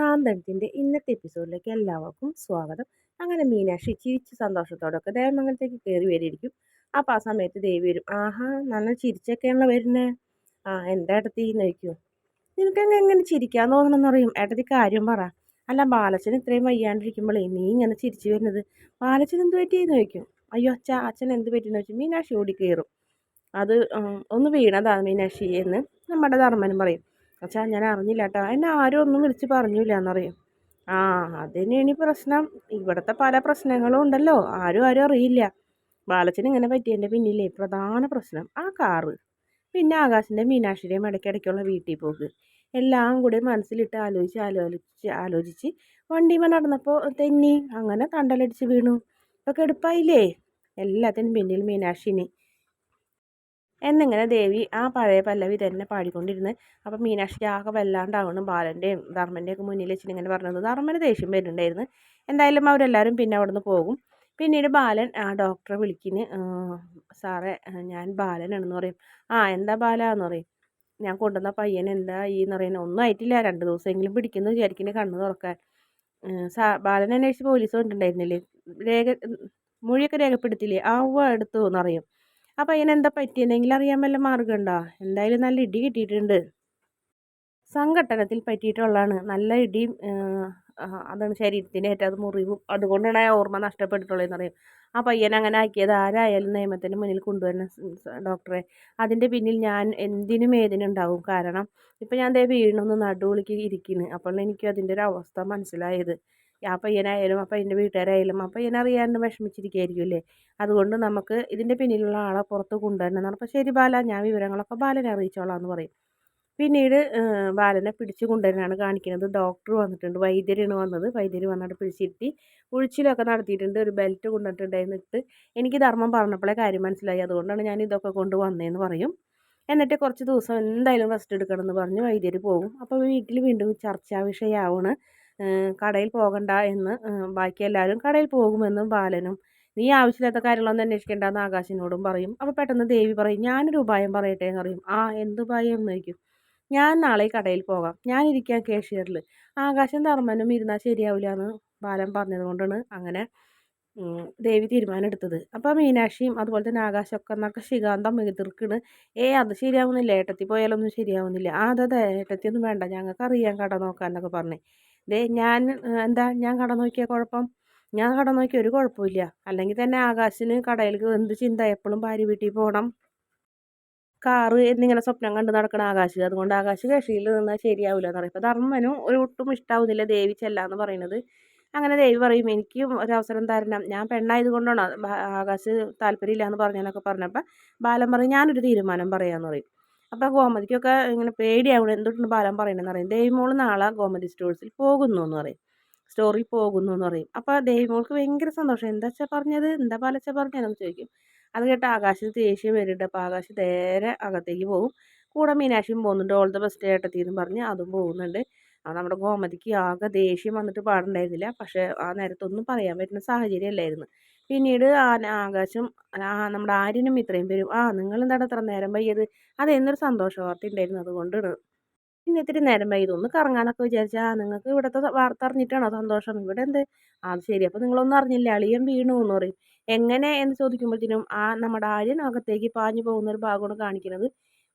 സാന്തനത്തിന്റെ ഇന്നത്തെ എപ്പിസോഡിലേക്ക് എല്ലാവർക്കും സ്വാഗതം. അങ്ങനെ മീനാക്ഷി ചിരിച്ച് സന്തോഷത്തോടൊക്കെ ദേവമംഗലത്തേക്ക് കയറി വരിയിരിക്കും അപ്പോൾ ആ സമയത്ത് ദേവി വരും. ആഹാ നല്ല ചിരിച്ചൊക്കെയാണല്ലോ വരുന്നത് ആ എന്താ ഏട്ടത്തി? നോക്കൂ നിനക്കങ്ങ് എങ്ങനെ ചിരിക്കാൻ തോന്നണമെന്ന് പറയും. ഏട്ടത്തി കാര്യം പറ. അല്ല ബാലച്ചൻ ഇത്രയും വയ്യാണ്ടിരിക്കുമ്പോഴേ നീ ഇങ്ങനെ ചിരിച്ചു വരുന്നത്. ബാലച്ചൻ എന്ത് പറ്റിയെന്ന് ചോദിക്കും. അയ്യോ അച്ഛ അച്ഛൻ എന്ത് പറ്റിയെന്ന് വെച്ചാൽ മീനാക്ഷി ഓടി കയറും അത് ഒന്ന് വീണതാണ് മീനാക്ഷി എന്ന് നമ്മുടെ ധർമ്മനും പറയും. അച്ഛാ ഞാൻ അറിഞ്ഞില്ല കേട്ടോ എന്നെ ആരും ഒന്നും വിളിച്ച് പറഞ്ഞില്ല എന്നറിയും ആ അതിനാണ് പ്രശ്നം. ഇവിടുത്തെ പല പ്രശ്നങ്ങളും ഉണ്ടല്ലോ. ആരും ആരും അറിയില്ല. ബാലച്ചന് ഇങ്ങനെ പറ്റിയതിന്റെ പിന്നിലെ പ്രധാന പ്രശ്നം ആ കാറ്. പിന്നെ ആകാശിന്റെ മീനാക്ഷിയുടെയും ഇടയ്ക്കിടയ്ക്കുള്ള വീട്ടിൽ പോക്ക്. എല്ലാം കൂടി മനസ്സിലിട്ട് ആലോചിച്ച് ആലോചിച്ച് ആലോചിച്ച് വണ്ടിമ നടന്നപ്പോൾ തെന്നി അങ്ങനെ തണ്ടലടിച്ച് വീണു. ഇപ്പോൾ കെടുപ്പായില്ലേ എല്ലാത്തിനും പിന്നിൽ മീനാക്ഷിന്. എന്നിങ്ങനെ ദേവി ആ പഴയ പല്ലവി തന്നെ പാടിക്കൊണ്ടിരുന്ന് അപ്പം മീനാക്ഷി ആകെ വല്ലാണ്ടാവണം. ബാലന്റെയും ധർമ്മന്റെയൊക്കെ മുന്നിൽ വെച്ചിട്ട് ഇങ്ങനെ പറഞ്ഞത് ധർമ്മന് ദേഷ്യം വരുന്നുണ്ടായിരുന്നു. എന്തായാലും അവരെല്ലാവരും പിന്നെ അവിടെ നിന്ന് പോകും. പിന്നീട് ബാലൻ ആ ഡോക്ടറെ വിളിക്കിന് സാറേ ഞാൻ ബാലനാണെന്ന് പറയും. ആ എന്താ ബാല? എന്ന് പറയും. ഞാൻ കൊണ്ടുവന്ന പയ്യൻ എന്താ ഈ? എന്ന് പറയുന്നത് ഒന്നും ആയിട്ടില്ല. രണ്ട് ദിവസമെങ്കിലും പിടിക്കുന്നു വിചാരിക്കുന്ന കണ്ണ് തുറക്കാൻ. സാ ബാലൻ അന്വേഷിച്ച് പോലീസ് കൊണ്ടുണ്ടായിരുന്നില്ലേ രേഖ മൊഴിയൊക്കെ രേഖപ്പെടുത്തില്ലേ ആ എടുത്തു എന്നറിയും അപ്പോൾ അതിനെന്താ പറ്റിയെന്നെങ്കിലും അറിയാൻ വല്ല മാർഗമുണ്ടോ എന്തായാലും നല്ല ഇടി കിട്ടിയിട്ടുണ്ട്. സംഘട്ടനത്തിൽ പറ്റിയിട്ടുള്ളതാണ്. നല്ല ഇടിയും അതാണ് ശരീരത്തിന് ഏറ്റത് മുറിവും. അതുകൊണ്ടാണ് ആ ഓർമ്മ നഷ്ടപ്പെട്ടിട്ടുള്ളതെന്ന് എന്നറിയാം ആ പയ്യൻ അങ്ങനെ ആക്കിയത്. ആരായാലും നിയമത്തിന് മുന്നിൽ കൊണ്ടുവരുന്ന ഡോക്ടറെ. അതിന്റെ പിന്നിൽ ഞാൻ എന്തിനും ഏതിനുണ്ടാവും. കാരണം ഇപ്പം ഞാൻ ദേ വീണൊന്ന് നടുവിളിക്ക് ഇരിക്കുന്നു അപ്പോൾ എനിക്ക് അതിന്റെ ഒരു അവസ്ഥ മനസ്സിലായത്. ആ പയ്യനായാലും ആ വീട്ടുകാരായാലും ആ പയ്യനറിയാണ്ട് വിഷമിച്ചിരിക്കുകയായിരിക്കും അല്ലേ അതുകൊണ്ട് നമുക്ക് ഇതിന്റെ പിന്നിലുള്ള ആളെ പുറത്ത് കൊണ്ടുവരണമെന്നാണ്. അപ്പോൾ ശരി ബാല ഞാൻ വിവരങ്ങളൊക്കെ ബാലനെ അറിയിച്ചോളാം എന്ന് പറയും. പിന്നീട് ബാലനെ പിടിച്ചു കൊണ്ടുവരാനാണ് കാണിക്കുന്നത്. ഡോക്ടർ വന്നിട്ടുണ്ട് വൈദ്യരാണ് വന്നത്. വൈദ്യർ വന്നിട്ട് പിടിച്ചിരുത്തി ഉഴിച്ചിലൊക്കെ നടത്തിയിട്ടുണ്ട്. ഒരു ബെൽറ്റ് കൊണ്ടിട്ടുണ്ടായിരുന്നിട്ട് എനിക്ക് ധർമ്മം പറഞ്ഞപ്പോഴേ കാര്യം മനസ്സിലായി. അതുകൊണ്ടാണ് ഞാൻ ഇതൊക്കെ കൊണ്ട് വന്നതെന്ന് പറയും. എന്നിട്ട് കുറച്ച് ദിവസം എന്തായാലും റെസ്റ്റ് എടുക്കണമെന്ന് പറഞ്ഞ് വൈദ്യർ പോകും. അപ്പോൾ വീട്ടിൽ വീണ്ടും ചർച്ചാ വിഷയമാവണ് കടയിൽ പോകണ്ട എന്ന് ബാക്കി എല്ലാവരും കടയിൽ പോകുമെന്നും ബാലനും നീ ആവശ്യമില്ലാത്ത കാര്യങ്ങളൊന്നും അന്വേഷിക്കേണ്ടെന്ന് ആകാശിനോടും പറയും. അപ്പോൾ പെട്ടെന്ന് ദേവി പറയും ഞാനൊരു ഉപായം പറയട്ടെ എന്ന് പറയും. ആ എന്ത് ഉപായം എന്ന് ചോദിക്കും? ഞാൻ നാളെ കടയിൽ പോകാം. ഞാൻ ഇരിക്കാം കേഷ്യറിൽ ആകാശം ധർമ്മനും ഇരുന്നാൽ ശരിയാവില്ല എന്ന് ബാലൻ പറഞ്ഞത് കൊണ്ടാണ് അങ്ങനെ ദേവി തീരുമാനം എടുത്തത് അപ്പോൾ മീനാക്ഷിയും അതുപോലെ തന്നെ ആകാശമൊക്കെ എന്നൊക്കെ ശികാന്തം എതിർക്കണ്. ഏ അത് ശരിയാവുന്നില്ല. ഏട്ടത്തി പോയാലൊന്നും ശരിയാവുന്നില്ല. ആ അതെ ഏട്ടത്തി ഒന്നും വേണ്ട. ഞങ്ങൾക്ക് അറിയാം കട നോക്കാൻ എന്നൊക്കെ പറഞ്ഞേ. ദേ ഞാൻ എന്താ ഞാൻ കട നോക്കിയ കുഴപ്പം? ഞാൻ കട നോക്കി ഒരു കുഴപ്പമില്ല അല്ലെങ്കിൽ തന്നെ ആകാശിന് കടയിലേക്ക് എന്ത് ചിന്ത എപ്പോഴും ഭാര്യ വീട്ടിൽ പോകണം കാറ് എന്നിങ്ങനെ സ്വപ്നം കണ്ട് നടക്കണ ആകാശ്. അതുകൊണ്ട് ആകാശ് കക്ഷിയിൽ നിന്നാൽ ശരിയാവില്ല എന്ന് പറയും. അപ്പോൾ ധർമ്മനും ഒരു ഒട്ടും ഇഷ്ടാവുന്നില്ല ദേവി ചെല്ലാന്ന് പറയുന്നത്. അങ്ങനെ ദേവി പറയും എനിക്കും ഒരവസരം തരണം. ഞാൻ പെണ്ണായത് കൊണ്ടാണ് ആകാശ് താല്പര്യമില്ല എന്ന് പറഞ്ഞെന്നൊക്കെ പറഞ്ഞപ്പോൾ ബാലൻ പറയും ഞാനൊരു തീരുമാനം പറയാമെന്ന് പറയും. അപ്പോൾ ഗോമതിക്കൊക്കെ ഇങ്ങനെ പേടിയാവണം എന്തുകൊണ്ട് ബാലം പറയണമെന്ന് പറയും. ദേവിമോൾ നാളെ ഗോമതി സ്റ്റോഴ്സിൽ പോകുന്നു എന്ന് പറയും. സ്റ്റോറിൽ പോകുന്നു എന്ന് പറയും. അപ്പോൾ ദേവിമോൾക്ക് ഭയങ്കര സന്തോഷം. എന്താ വെച്ചാൽ പറഞ്ഞത്? എന്താ പാലച്ച പറഞ്ഞതെന്ന് ചോദിക്കും. അത് കേട്ട് ആകാശത്ത് ദേഷ്യം വരുന്നുണ്ട് അപ്പോൾ ആകാശ് നേരെ അകത്തേക്ക് പോകും. കൂടെ മീനാക്ഷിയും പോകുന്നുണ്ട്. ഓൾ ദ ബെസ്റ്റ് ഏട്ടത്തി എന്ന് പറഞ്ഞ് അതും പോകുന്നുണ്ട്. അത് നമ്മുടെ ഗോമതിക്ക് ആകെ ദേഷ്യം വന്നിട്ട് പാടുണ്ടായിരുന്നില്ല. പക്ഷേ ആ നേരത്തൊന്നും പറയാൻ പറ്റുന്ന സാഹചര്യം അല്ലായിരുന്നു പിന്നീട് ആ ആകാശം ആ നമ്മുടെ ആര്യനും ഇത്രയും പേരും ആ നിങ്ങൾ നിങ്ങളെന്താണ് അത്ര നേരം വൈകിയത്. അതെന്നൊരു സന്തോഷ വാർത്ത ഉണ്ടായിരുന്നു അതുകൊണ്ടാണ്. പിന്നെ ഇത്തിരി നേരം വൈകിയത്. ഒന്ന് കറങ്ങാനൊക്കെ വിചാരിച്ചാൽ ആ നിങ്ങൾക്ക് ഇവിടുത്തെ വാർത്ത അറിഞ്ഞിട്ടാണോ സന്തോഷം? ഇവിടെ എന്ത്? അത് ശരി. അപ്പോൾ നിങ്ങളൊന്നും അറിഞ്ഞില്ല. അളിയൻ വീണു എന്ന് പറയും. എങ്ങനെ എന്ന് ചോദിക്കുമ്പോഴത്തേനും ആ നമ്മുടെ ആര്യൻ അകത്തേക്ക് പാഞ്ഞു പോകുന്ന ഒരു ഭാഗമാണ് കാണിക്കുന്നത്.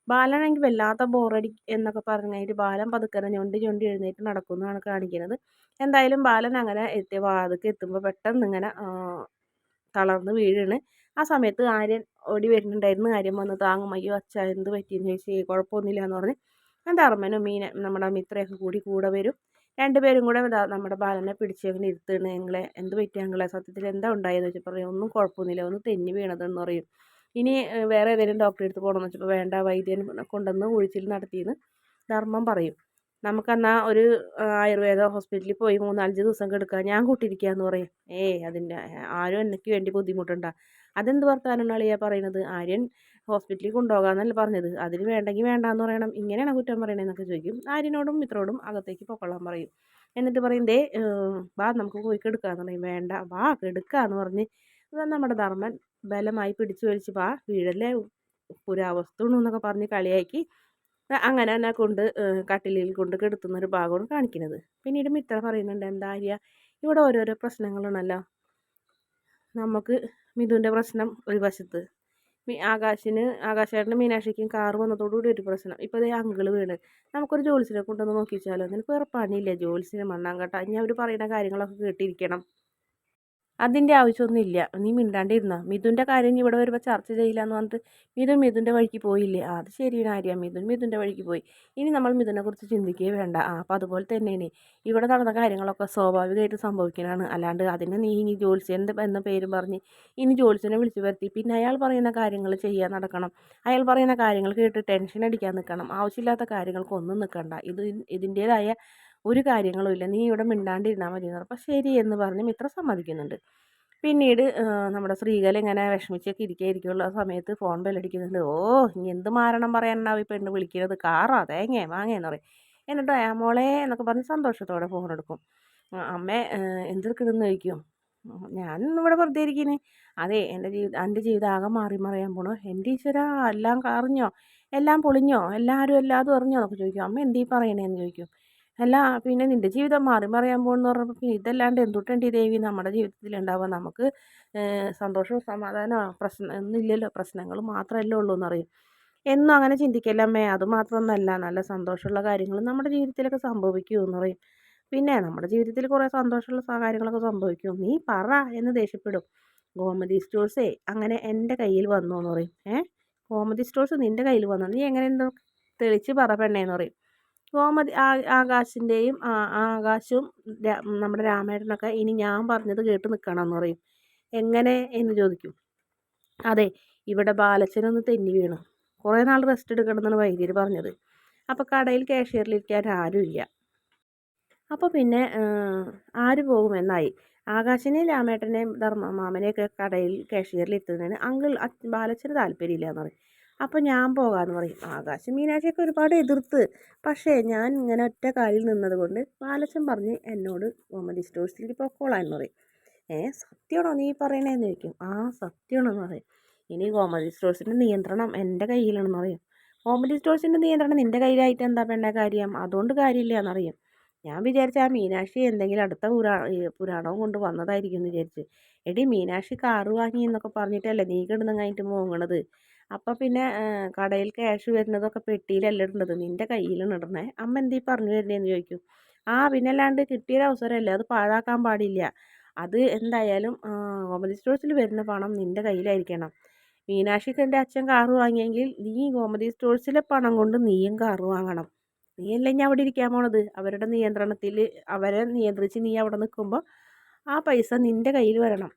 ബാലനാണെങ്കിൽ വല്ലാത്ത ബോറടി എന്നൊക്കെ പറഞ്ഞിട്ട് ബാലൻ പതുക്കനെ ഞൊണ്ടി ഞൊണ്ടി എഴുന്നേറ്റ് നടക്കുന്നതാണ് കാണിക്കുന്നത്. എന്തായാലും ബാലൻ അങ്ങനെ എത്തിയ വാതക്ക് എത്തുമ്പോൾ പെട്ടെന്ന് ഇങ്ങനെ തളർന്ന് വീഴാണ്. ആ സമയത്ത് ആര്യൻ ഓടി വരുന്നുണ്ടായിരുന്നു. ആര്യൻ വന്ന് താങ്ങും അയ്യോ അച്ഛ എന്ത് പറ്റിയെന്ന് ചോദിച്ചു കുഴപ്പമൊന്നുമില്ല എന്ന് പറഞ്ഞ് എന്റെ അർമ്മനും മീന നമ്മുടെ മിത്രയൊക്കെ കൂടി കൂടെ വരും. രണ്ടുപേരും കൂടെ നമ്മുടെ ബാലനെ പിടിച്ചങ്ങനെ ഇരുത്തുകയാണ് ഞങ്ങളെ. എന്ത് പറ്റി ഞങ്ങളെ? സത്യത്തിൽ എന്താ ഉണ്ടായെന്ന് വെച്ചാൽ പറയും ഒന്നും കുഴപ്പമൊന്നുമില്ല ഒന്ന് തെന്നി വീണതെന്ന് പറയും. ഇനി വേറെ ഏതെങ്കിലും ഡോക്ടറെ അടുത്ത് പോകണമെന്ന് വെച്ചപ്പോൾ വേണ്ട വൈദ്യൻ കൊണ്ടുവന്ന് ഒഴിച്ചിൽ നടത്തിയെന്ന് ധർമ്മം പറയും. നമുക്കെന്നാൽ ഒരു ആയുർവേദ ഹോസ്പിറ്റലിൽ പോയി മൂന്നാലഞ്ച് ദിവസം കിടക്കുക ഞാൻ കൂട്ടിയിരിക്കുക എന്ന് പറയും. ഏയ് അതിന്റെ ആരും എനിക്ക് വേണ്ടി ബുദ്ധിമുട്ടുണ്ട. അതെന്ത് വർത്താനാണ് അളിയാ പറയുന്നത് ആര്യൻ ഹോസ്പിറ്റലിൽ കൊണ്ടുപോകാമെന്നല്ല പറഞ്ഞത്. അതിന് വേണ്ടെങ്കിൽ വേണ്ടാന്ന് പറയണം. ഇങ്ങനെയാണ് കുറ്റം പറയണതെന്നൊക്കെ ചോദിക്കും. ആര്യനോടും മിത്രോടും അകത്തേക്ക് പൊക്കൊള്ളാൻ പറയും. എന്നിട്ട് പറയും ദേ വാ നമുക്ക് പോയി കെടുക്കാന്ന് പറയും. വേണ്ട വാ കെടുക്കാന്ന് പറഞ്ഞ് നമ്മുടെ ധർമ്മൻ ബലമായി പിടിച്ചു വലിച്ച് വാ വീഴല്ലേ പുരാവസ്തു എന്നൊക്കെ പറഞ്ഞ് കളിയാക്കി അങ്ങനെ തന്നെ കൊണ്ട് കട്ടിലിൽ കൊണ്ട് കിടത്തുന്ന ഒരു ഭാഗമാണ് കാണിക്കുന്നത്. പിന്നീട് മിത്ര പറയുന്നുണ്ട് എന്താ ഇവിടെ ഓരോരോ പ്രശ്നങ്ങളുണ്ടല്ലോ. നമുക്ക് മിഥുന്റെ പ്രശ്നം ഒരു വശത്ത് ആകാശിന് ആകാശേട്ടനും മീനാക്ഷിക്കും കാറ് വന്നതോടുകൂടി ഒരു പ്രശ്നം. ഇപ്പോൾ അതേ അങ്കിൾ വീണ്. നമുക്കൊരു ജോലിസിനെ കൊണ്ടൊന്ന് നോക്കിച്ചാലോ നിനക്ക് വേറെ പണിയില്ല? ജോലിസിനെ മണ്ണാങ്കട്ട ഇനി അവർ പറയുന്ന കാര്യങ്ങളൊക്കെ കേട്ടിരിക്കണം. അതിന്റെ ആവശ്യമൊന്നുമില്ല നീ മിണ്ടാണ്ടിരുന്നോ. മിഥുന്റെ കാര്യം നീ ഇവിടെ വരുമ്പോൾ ചർച്ച ചെയ്യില്ല എന്ന് പറഞ്ഞിട്ട് മിഥുൻ മിഥുന്റെ വഴിക്ക് പോയില്ലേ? അത് ശരിയാണ് ആര്യ മിഥുൻ മിഥുന്റെ വഴിക്ക് പോയി. ഇനി നമ്മൾ മിഥുനെക്കുറിച്ച് ചിന്തിക്കുകയേ വേണ്ട. ആ അപ്പോൾ അതുപോലെ തന്നെയാണ്. ഇവിടെ നടന്ന കാര്യങ്ങളൊക്കെ സ്വാഭാവികമായിട്ട് സംഭവിക്കുന്നതാണ് അല്ലാണ്ട് അതിനെ നീ ഇനി ജോത്സ്യന്റെ എന്ന പേരും പറഞ്ഞ് ഇനി ജോത്സ്യനെ വിളിച്ചു വരുത്തി. പിന്നെ അയാൾ പറയുന്ന കാര്യങ്ങൾ ചെയ്യാൻ നടക്കണം. അയാൾ പറയുന്ന കാര്യങ്ങൾ കേട്ട് ടെൻഷൻ അടിക്കാൻ നിൽക്കണം. ആവശ്യമില്ലാത്ത കാര്യങ്ങൾക്കൊന്നും നിൽക്കണ്ട. ഇത് ഇതിന്റേതായ ഒരു കാര്യങ്ങളും ഇല്ല. നീ ഇവിടെ മിണ്ടാണ്ടിരുന്നാൽ മതി എന്ന് അപ്പോൾ ശരി എന്ന് പറഞ്ഞ് മിത്ര സമ്മതിക്കുന്നുണ്ട്. പിന്നീട് നമ്മുടെ സ്ത്രീകൾ ഇങ്ങനെ വിഷമിച്ചൊക്കെ ഇരിക്കുകയായിരിക്കുള്ള സമയത്ത് ഫോൺ ബെല്ലടിക്കുന്നുണ്ട്. ഓ ഇനി എന്ത് മാരണം പറയാനാവും ഈ പെണ്ണ് വിളിക്കുന്നത്? കാറാ തേങ്ങ വാങ്ങയെന്ന് പറയും. എന്നിട്ട് മോളെ എന്നൊക്കെ പറഞ്ഞ് സന്തോഷത്തോടെ ഫോൺ എടുക്കും. അമ്മേ എന്തെടുക്കണമെന്ന് ചോദിക്കും. ഞാൻ ഇവിടെ വെറുതെ ഇരിക്കുന്നു അതെ എന്റെ ജീവിതം എന്റെ ജീവിതം ആകെ മാറി മറിയാൻ പോണു. എന്റെ ഈശ്വര എല്ലാം കറിഞ്ഞോ? എല്ലാം പൊളിഞ്ഞോ? എല്ലാവരും എല്ലാതും അറിഞ്ഞോ? എന്നൊക്കെ ചോദിക്കും. അമ്മ എന്തീ പറയണേന്ന് ചോദിക്കും. അല്ല പിന്നെ നിന്റെ ജീവിതം മാറി മറിയാൻ പോകുന്നു പറഞ്ഞപ്പോൾ ഇതല്ലാണ്ട് എന്തുട്ടുണ്ട് ദേവി നമ്മുടെ ജീവിതത്തിൽ ഉണ്ടാവുക നമുക്ക് സന്തോഷവും സമാധാനവും പ്രശ്നം ഒന്നുമില്ലല്ലോ. പ്രശ്നങ്ങൾ മാത്രമല്ലേ ഉള്ളൂ എന്നറിയും എന്നും അങ്ങനെ ചിന്തിക്കല്ലമ്മേ അത് മാത്രമൊന്നല്ല നല്ല സന്തോഷമുള്ള കാര്യങ്ങൾ നമ്മുടെ ജീവിതത്തിലൊക്കെ സംഭവിക്കൂ എന്ന് പറയും. പിന്നെ നമ്മുടെ ജീവിതത്തിൽ കുറേ സന്തോഷമുള്ള കാര്യങ്ങളൊക്കെ സംഭവിക്കും. നീ പറ എന്ന് ദേഷ്യപ്പെടും. ഗോമതി സ്റ്റോഴ്സേ അങ്ങനെ എന്റെ കയ്യിൽ വന്നു എന്ന് പറയും. ഏ? ഗോമതി സ്റ്റോഴ്സ് നിന്റെ കയ്യിൽ വന്നു. നീ എങ്ങനെ എന്തോ തെളിച്ച് പറ പെണ്ണേന്ന് പറയും. ഗോമതി ആകാശിന്റെയും ആകാശവും നമ്മുടെ രാമേട്ടനൊക്കെ ഇനി ഞാൻ പറഞ്ഞത് കേട്ട് നിൽക്കണം എന്ന് പറയും. എങ്ങനെ എന്ന് ചോദിക്കും. അതെ ഇവിടെ ബാലച്ചനൊന്ന് തെന്നി വീണു. കുറേ നാൾ റെസ്റ്റ് എടുക്കണം എന്നാണ് വൈദ്യർ പറഞ്ഞത്. അപ്പോൾ കടയിൽ കാഷ്യറിലിരിക്കാൻ ആരുമില്ല അപ്പോൾ പിന്നെ ആര് പോകുമെന്നായി. ആകാശിനെയും രാമേട്ടനെയും ധർമ്മ മാമനെയൊക്കെ കടയിൽ കാഷ്യറിലിരുത്തുന്നതിന് അങ്കിൾ ബാലച്ചന് താല്പര്യമില്ല എന്ന് പറയും. അപ്പോൾ ഞാൻ പോകാമെന്ന് പറയും. ആകാശം മീനാക്ഷിയൊക്കെ ഒരുപാട് എതിർത്ത്. പക്ഷേ ഞാൻ ഇങ്ങനെ ഒറ്റ കാലിൽ നിന്നത് കൊണ്ട് ബാലച്ചൻ പറഞ്ഞ് എന്നോട് കോമഡി സ്റ്റോഴ്സിലേക്ക് എന്ന് പറയും. ഏ സത്യമാണോ നീ പറയണേന്ന്? ചോദിക്കും. ആ സത്യമാണെന്ന് പറയും. ഇനി ഗോമതി സ്റ്റോഴ്സിന്റെ നിയന്ത്രണം എന്റെ കയ്യിലാണെന്ന് പറയും. ഗോമതി സ്റ്റോഴ്സിന്റെ നിയന്ത്രണം നിന്റെ കയ്യിലായിട്ട് എന്താ വേണ്ട കാര്യം? അതുകൊണ്ട് കാര്യമില്ല എന്നറിയും ഞാൻ വിചാരിച്ച ആ മീനാക്ഷി എന്തെങ്കിലും അടുത്ത പുരാ പുരാണവും കൊണ്ട് വന്നതായിരിക്കും എന്ന് വിചാരിച്ച്. എടി മീനാക്ഷി കാറ് വാങ്ങി എന്നൊക്കെ പറഞ്ഞിട്ടല്ലേ നീ കിടന്നു കഴിഞ്ഞിട്ട് മോങ്ങണത്? അപ്പോൾ പിന്നെ കടയിൽ ക്യാഷ് വരുന്നതൊക്കെ പെട്ടിയിലല്ല ഇടേണ്ടത്. നിന്റെ കയ്യിലാണ് ഇടണേ. അമ്മ എന്തീ പറഞ്ഞു തരുന്നതെന്ന് ചോദിക്കും. ആ പിന്നെ അല്ലാണ്ട് കിട്ടിയൊരവസരമല്ലേ അത് പാഴാക്കാൻ പാടില്ല. അത് എന്തായാലും ഗോമതി സ്റ്റോഴ്സിൽ വരുന്ന പണം നിന്റെ കയ്യിലായിരിക്കണം. മീനാക്ഷിക്ക് എന്റെ അച്ഛൻ കാറ് വാങ്ങിയെങ്കിൽ നീ ഗോമതി സ്റ്റോഴ്സിലെ പണം കൊണ്ട് നീയും കാറ് വാങ്ങണം. നീയല്ലേ ഞാൻ അവിടെ ഇരിക്കാൻ പോണത്? അവരുടെ നിയന്ത്രണത്തിൽ അവരെ നിയന്ത്രിച്ച് നീ അവിടെ നിൽക്കുമ്പോൾ ആ പൈസ നിന്റെ കയ്യിൽ വരണം.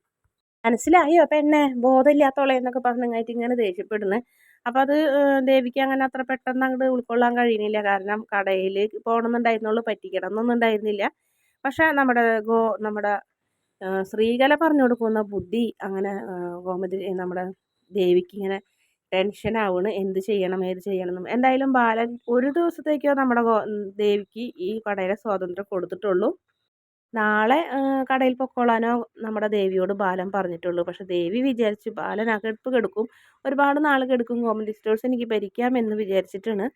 മനസ്സിലായോ. പെണ്ണെ ബോധമില്ലാത്തോളെ എന്നൊക്കെ പറഞ്ഞങ്ങായിട്ട് ഇങ്ങനെ ദേഷ്യപ്പെടുന്നത് അപ്പോൾ അത് ദേവിക്ക് അങ്ങനെ അത്ര പെട്ടെന്ന് അങ്ങോട്ട് ഉൾക്കൊള്ളാൻ കഴിയുന്നില്ല. കാരണം കടയിൽ പോകണമെന്നുണ്ടായിരുന്നുള്ളൂ പറ്റിക്കണം എന്നൊന്നും ഉണ്ടായിരുന്നില്ല പക്ഷേ നമ്മുടെ ഗോ നമ്മുടെ സ്ത്രീകല പറഞ്ഞു കൊടുക്കുന്ന ബുദ്ധി അങ്ങനെ ഗോമതി നമ്മുടെ ദേവിക്ക് ഇങ്ങനെ ടെൻഷൻ ആവുന്നു എന്ത് ചെയ്യണം ഏത് ചെയ്യണം? എന്നും എന്തായാലും ബാലൻ ഒരു ദിവസത്തേക്കോ നമ്മുടെ ദേവിക്ക് ഈ കടയിലെ സ്വാതന്ത്ര്യം കൊടുത്തിട്ടുള്ളൂ. നാളെ കടയിൽ പൊക്കോളാനോ നമ്മുടെ ദേവിയോട് ബാലൻ പറഞ്ഞിട്ടുള്ളൂ. പക്ഷെ ദേവി വിചാരിച്ചു ബാലൻ അകെടുപ്പ് കെടുക്കും. ഒരുപാട് നാൾ കെടുക്കും കോമഡി സ്റ്റോഴ്സ് എനിക്ക് ഭരിക്കാമെന്ന് വിചാരിച്ചിട്ടാണ്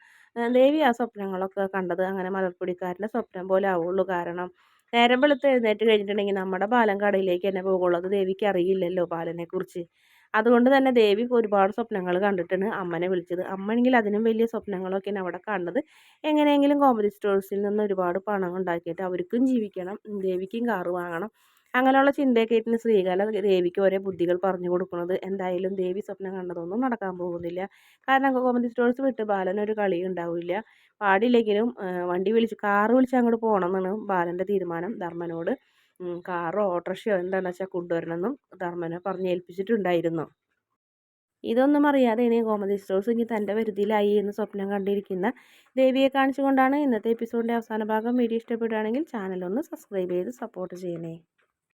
ദേവി ആ സ്വപ്നങ്ങളൊക്കെ കണ്ടത്. അങ്ങനെ മലർപ്പൊടിക്കാരന്റെ സ്വപ്നം പോലെ ആവുള്ളൂ. കാരണം നേരം വെളുത്ത് എഴുന്നേറ്റ് കഴിഞ്ഞിട്ടുണ്ടെങ്കിൽ നമ്മുടെ ബാലൻ കടയിലേക്ക് തന്നെ പോകുള്ളൂ. അത് ദേവിക്ക് അറിയില്ലല്ലോ ബാലനെക്കുറിച്ച്. അതുകൊണ്ട് തന്നെ ദേവി ഒരുപാട് സ്വപ്നങ്ങൾ കണ്ടിട്ടാണ് അമ്മനെ വിളിച്ചത്. അമ്മയാണെങ്കിൽ അതിനും വലിയ സ്വപ്നങ്ങളൊക്കെയാണ് അവിടെ കണ്ടത്. എങ്ങനെയെങ്കിലും കോമഡി സ്റ്റോഴ്സിൽ നിന്ന് ഒരുപാട് പണം ഉണ്ടാക്കിയിട്ട് അവർക്കും ജീവിക്കണം ദേവിക്കും കാറ് വാങ്ങണം. അങ്ങനെയുള്ള ചിന്തയൊക്കെ ആയിട്ട് ശ്രീകാല ദേവിക്ക് ഓരോ ബുദ്ധികൾ പറഞ്ഞു കൊടുക്കുന്നത്. എന്തായാലും ദേവി സ്വപ്നം കണ്ടതൊന്നും നടക്കാൻ പോകുന്നില്ല. കാരണം കോമഡി സ്റ്റോഴ്സ് വിട്ട് ബാലനൊരു കളി ഉണ്ടാവില്ല. പാടില്ലെങ്കിലും വണ്ടി വിളിച്ച് കാറ് വിളിച്ച് അങ്ങോട്ട് പോകണം എന്നാണ് ബാലന്റെ തീരുമാനം ധർമ്മനോട്. കാറോ ഓട്ടോറിക്ഷയോ എന്താണെന്ന് വെച്ചാൽ കൊണ്ടുവരണമെന്നും ധർമ്മനെ പറഞ്ഞേൽപ്പിച്ചിട്ടുണ്ടായിരുന്നു ഇതൊന്നും അറിയാതെ ഇനി ഗോമതി സ്റ്റോഴ്സ് ഇനി തന്റെ വരുതിയിലായി എന്ന് സ്വപ്നം കണ്ടിരിക്കുന്ന ദേവിയെ കാണിച്ചുകൊണ്ടാണ് ഇന്നത്തെ എപ്പിസോഡിന്റെ അവസാന ഭാഗം വീഡിയോ ഇഷ്ടപ്പെടുകയാണെങ്കിൽ ചാനൽ ഒന്ന് സബ്സ്ക്രൈബ് ചെയ്ത് സപ്പോർട്ട് ചെയ്യണേ.